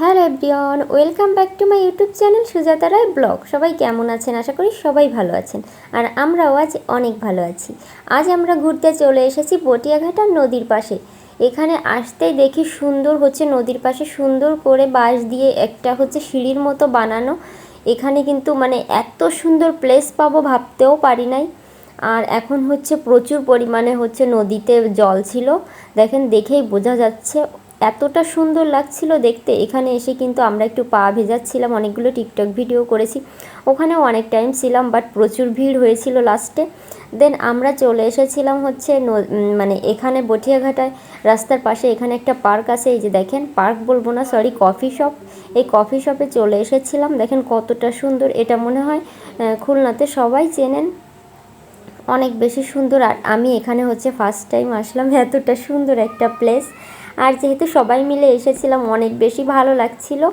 Hello everyone, welcome back to my YouTube channel Sujata Roy vlog. সবাই কেমন আছেন? আশা করি সবাই ভালো আছেন। আর আমরাও আজ অনেক ভালো আছি। আজ আমরা ঘুরতে চলে এসেছি বটিয়াঘাটা নদীর পাশে। এখানে আসতেই দেখি সুন্দর হচ্ছে নদীর পাশে সুন্দর করে বাঁশ দিয়ে একটা হচ্ছে সিঁড়ির মতো বানানো। এখানে কিন্তু মানে এত সুন্দর প্লেস পাবো ভাবতেও পারি নাই। আর এখন হচ্ছে প্রচুর পরিমাণে হচ্ছে নদীতে জল ছিল। দেখেন, দেখেই বোঝা যাচ্ছে এতটা সুন্দর লাগছিল দেখতে। এখানে এসে কিন্তু আমরা একটু পা ভেজাচ্ছিলাম, অনেকগুলো টিকটক ভিডিও করেছি। ওখানেও অনেক টাইম ছিলাম বাট প্রচুর ভিড় হয়েছিল লাস্টে দেন আমরা চলে এসেছিলাম হচ্ছে মানে এখানে বটিয়াঘাটায়। রাস্তার পাশে এখানে একটা পার্ক আছে, এই যে দেখেন পার্ক বলব না সরি কফি শপ এই কফি শপে চলে এসেছিলাম, দেখেন কতটা সুন্দর। এটা মনে হয় খুলনাতে সবাই চেনেন। অনেক বেশি সুন্দর, আর আমি এখানে হচ্ছে ফার্স্ট টাইম আসলাম, এতটা সুন্দর একটা প্লেস আর যেহেতু সবাই মিলে এসেছিলাম, অনেক বেশি ভালো লাগছিল।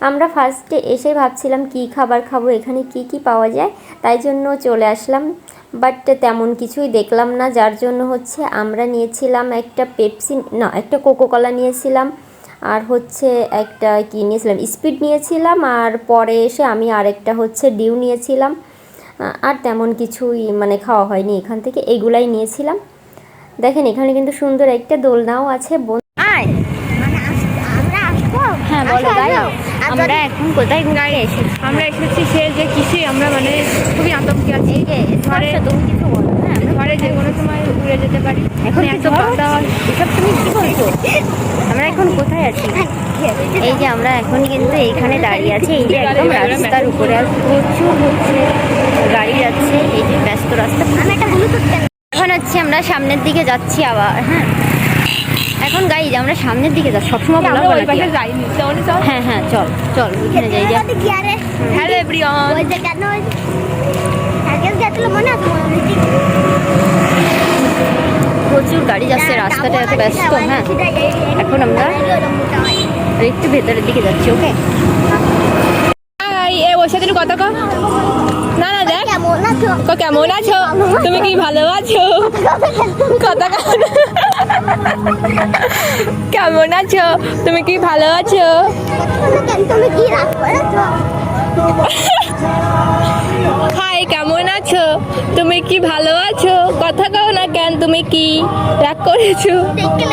আমরা ফার্স্টে এসে ভাবছিলাম কি খাবার খাব, এখানে কি কি পাওয়া যায়, তাই জন্য চলে আসলাম। বাট তেমন কিছুই দেখলাম না, যার জন্য হচ্ছে আমরা নিয়েছিলাম একটা পেপসি না, একটা কোকোকলা নিয়েছিলাম। আর হচ্ছে একটা কি নিয়েছিলাম স্পিড নিয়েছিলাম, আর পরে এসে আমি আরেকটা হচ্ছে ডিউ নিয়েছিলাম। আর তেমন কিছুই মানে খাওয়া হয়নি এখান থেকে, এগুলাই নিয়েছিলাম। দেখেন, এখানে কিন্তু সুন্দর একটা দোলনাও আছে বন- আয় মানে আস- আমরা আসব হ্যাঁ বলো আসো, গাই আসো। আর আমরা এখন কোথায় ঘুরতে এসেছি? আমরা এসেছি সে যে কিসে আমরা মানে খুবই আতঙ্কে আছি। এই যে ঘরে- তুমি কিছু বলো হ্যাঁ আমরা ঘরে যে কোনো সময় উড়ে যেতে পারি। এখন মানে এত ঝড় এসব তুমি কি বলছো? আমরা এখন কোথায় আছি? এই যে আমরা এখন কিন্তু এইখানে দাঁড়িয়ে আছি। এই যে একদম রাস্তার উপরে আর প্রচুর হচ্ছে গাড়ি যাচ্ছে। এই যে ব্যস্ত রাস্তা। এখন হচ্ছে আমরা সামনের দিকে যাচ্ছি আবার হ্যাঁ। এখন গাড়ি আমরা সামনের দিকে যাচ্ছি। সবসময় বলা ওই বলা পাশে যাইনি তাহলে চল। হ্যাঁ হ্যাঁ চল চল ওইখানে যাই যা হ্যালো এভরিওয়ান ওই যে কেন গেছিল মনে আছে প্রচুর গাড়ি যাচ্ছে রাস্তাটা এত ব্যস্ত হ্যাঁ। এখন আমরা একটু ভেতরের দিকে যাচ্ছি ওকে ওর সাথে কথা কও। না না দেখ। কেমন আছো? কেমন আছো? তুমি কি ভালো আছো? কথা। কেমন আছো? তুমি কি ভালো আছো? তুমি কি রাগ করেছ? হাই কেমন আছো? তুমি কি ভালো আছো? কথা কও না কেন তুমি কি রাগ করেছ? দেখতে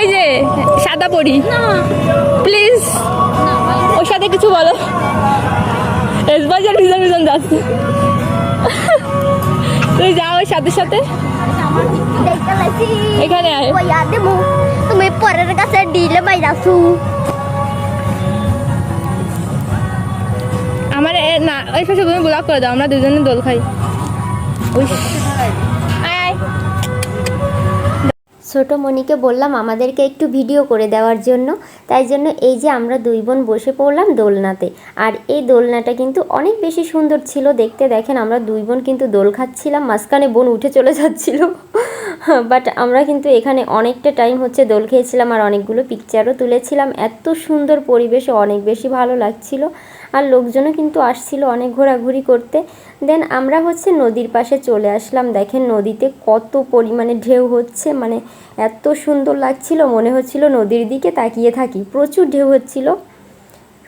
ওই যে সাদা পরি। প্লিজ ওর সাথে কিছু বলো। এসবাজার ভীষণ ভীষণ যাচ্ছে। তুই যাও ওর সাথে সাথে। দেখতে এখানে আয়। তুমি পরের কাছে ডিলে বাইরাছু আমার এ না ওই পাশে তুমি ব্লক করে দাও আমরা দুজনে দোল খাই। ওই ছোটো মণিকে বললাম, আমাদেরকে একটু ভিডিও করে দেওয়ার জন্য। তাই জন্য এই যে আমরা দুই বোন বসে পড়লাম দোলনাতে। আর এই দোলনাটা কিন্তু অনেক বেশি সুন্দর ছিল। দেখতে দেখেন, আমরা দুই বোন কিন্তু দোল খাচ্ছিলাম, মাঝখানে বোন উঠে চলে যাচ্ছিল। বাট আমরা কিন্তু এখানে অনেকটা টাইম হচ্ছে দোল খেয়েছিলাম আর অনেকগুলো পিকচারও তুলেছিলাম। এত সুন্দর পরিবেশ অনেক বেশি ভালো লাগছিল আর লোকজনও কিন্তু আসছিল অনেক ঘোরাঘুরি করতে। দেন আমরা হচ্ছে নদীর পাশে চলে আসলাম। দেখেন নদীতে কত পরিমাণে ঢেউ হচ্ছে মানে এত সুন্দর লাগছিল, মনে হচ্ছিল নদীর দিকে তাকিয়ে থাকি। প্রচুর ঢেউ হচ্ছিল।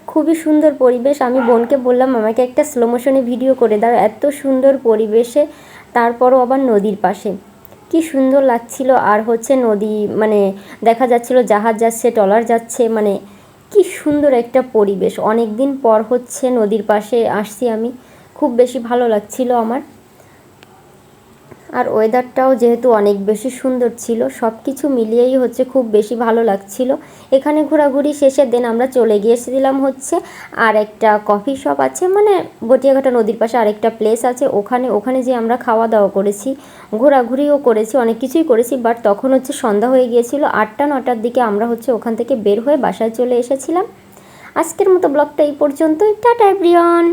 খুবই সুন্দর পরিবেশ। আমি বোনকে বললাম, আমাকে একটা স্লো মোশনে ভিডিও করে দাও। এত সুন্দর পরিবেশে, তারপরও আবার নদীর পাশে। কি সুন্দর লাগছিল আর হচ্ছে নদী মানে দেখা যাচ্ছিল জাহাজ যাচ্ছে টলার যাচ্ছে মানে কি সুন্দর একটা পরিবেশ। অনেক দিন পর হচ্ছে নদীর পাশে আসছি আমি। খুব বেশি ভালো লাগছিল আমার। আর ওয়েদারটাও যেহেতু অনেক বেশি সুন্দর ছিল সব কিছু মিলিয়েই হচ্ছে খুব বেশি ভালো লাগছিল। এখানে ঘোরাঘুরি শেষে দেন আমরা চলে গিয়েছিলাম হচ্ছে, আর একটা কফি শপ আছে মানে বটিয়াঘাটা নদীর পাশে আরেকটা প্লেস আছে, ওখানে ওখানে যে আমরা খাওয়া দাওয়া করেছি, ঘোরাঘুরিও করেছি, অনেক কিছুই করেছি বাট তখন হচ্ছে সন্ধ্যা হয়ে গিয়েছিল, আটটা, নটার দিকে আমরা হচ্ছে ওখান থেকে বের হয়ে বাসায় চলে এসেছিলাম। আজকের মতো ব্লগটা এই পর্যন্তই, টাটা এভরিওয়ান